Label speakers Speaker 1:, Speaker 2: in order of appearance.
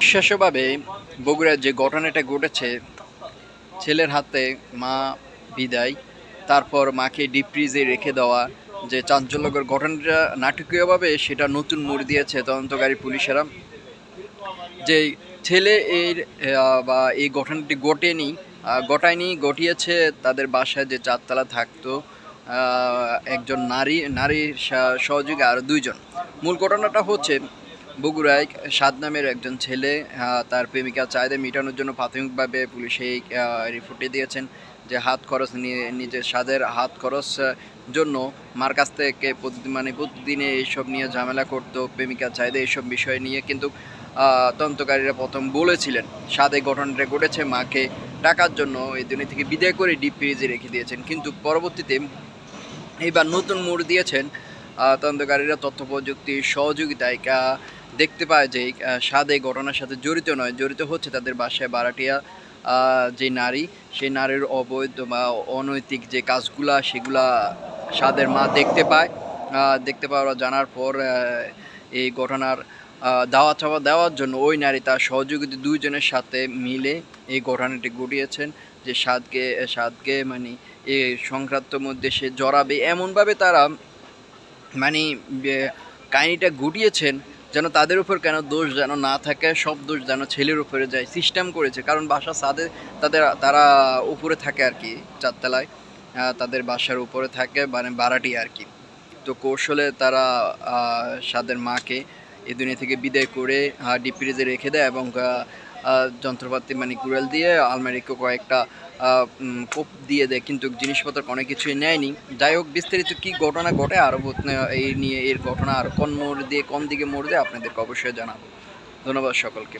Speaker 1: বিশেষভাবে বগুড়ার যে ঘটনাটা ঘটেছে, ছেলের হাতে মা বিদায়, তারপর মাকে ডিপ ফ্রিজে রেখে দেওয়া, যে চাঞ্চল্যকর ঘটনাটা নাটকীয়ভাবে সেটা নতুন মোড় দিয়েছে তদন্তকারী পুলিশেরা, যে ছেলে এর বা এই ঘটনাটি ঘটেনি ঘটায়নি, ঘটিয়েছে, তাদের বাসায় যে চারতলা থাকতো একজন নারী, নারীর সহযোগী আর দুইজন। মূল ঘটনাটা হচ্ছে বগুড়ায় সাদ নামের একজন ছেলে তার প্রেমিকা চাহিদা মেটানোর জন্য প্রাথমিকভাবে পুলিশ রিপোর্টে দিয়েছেন যে হাত খরচ নিয়ে, নিজের স্বাদের হাত খরচ জন্য মার কাছ থেকে প্রতিদিন মানে প্রতিদিনে এইসব নিয়ে ঝামেলা করতো প্রেমিকা চাহিদা এইসব বিষয় নিয়ে। কিন্তু তদন্তকারীরা প্রথম বলেছিলেন, সাদে ঘটনাটা ঘটেছে মাকে টাকার জন্য, এই দুনিয়া থেকে বিদায় করে ডিপ ফ্রিজে রেখে দিয়েছেন। কিন্তু পরবর্তীতে এইবার নতুন মোড় দিয়েছেন তদন্তকারীরা তথ্য প্রযুক্তির সহযোগিতায় দেখতে পায় যে সাদ ঘটনার সাথে জড়িত নয়, জড়িত হচ্ছে তাদের বাসায় বারাটিয়া যে নারী, সেই নারীর অবৈধ বা অনৈতিক যে কাজগুলা, সেগুলা সাদের মা দেখতে পায়। দেখতে পাওয়া জানার পর এই ঘটনার দাওয়া চাওয়া দেওয়ার জন্য ওই নারী তার সহযোগিতা দুইজনের সাথে মিলে এই ঘটনাটি ঘটিয়েছেন যে সাদকে সাদকে মানে এই সংক্রান্ত মধ্যে সে জড়াবে। এমনভাবে তারা মানে কাহিনিটা গুটিয়েছেন যেন তাদের উপর কেন দোষ যেন না থাকে, সব দোষ যেন ছেলের উপরে যায় সিস্টেম করেছে। কারণ বাসা সাদে তাদের, তারা উপরে থাকে আর কি, চারতলায় তাদের বাসার উপরে থাকে মানে বারাটি আর কি। তো কৌশলে তারা সাদের মাকে এই দুনিয়া থেকে বিদায় করে ডিপ ফ্রিজে রেখে দেয় এবং যন্ত্রপাতি মানে কুড়াল দিয়ে আলমারিকে কয়েকটা কোপ দিয়ে দেয়, কিন্তু জিনিসপত্র অনেক কিছুই নেয়নি। যাই হোক, বিস্তারিত কী ঘটনা ঘটে আরও এই নিয়ে এর ঘটনা আর কোন মোড় দিয়ে কোন দিকে মোড় দেয় আপনাদেরকে অবশ্যই জানাব। ধন্যবাদ সকলকে।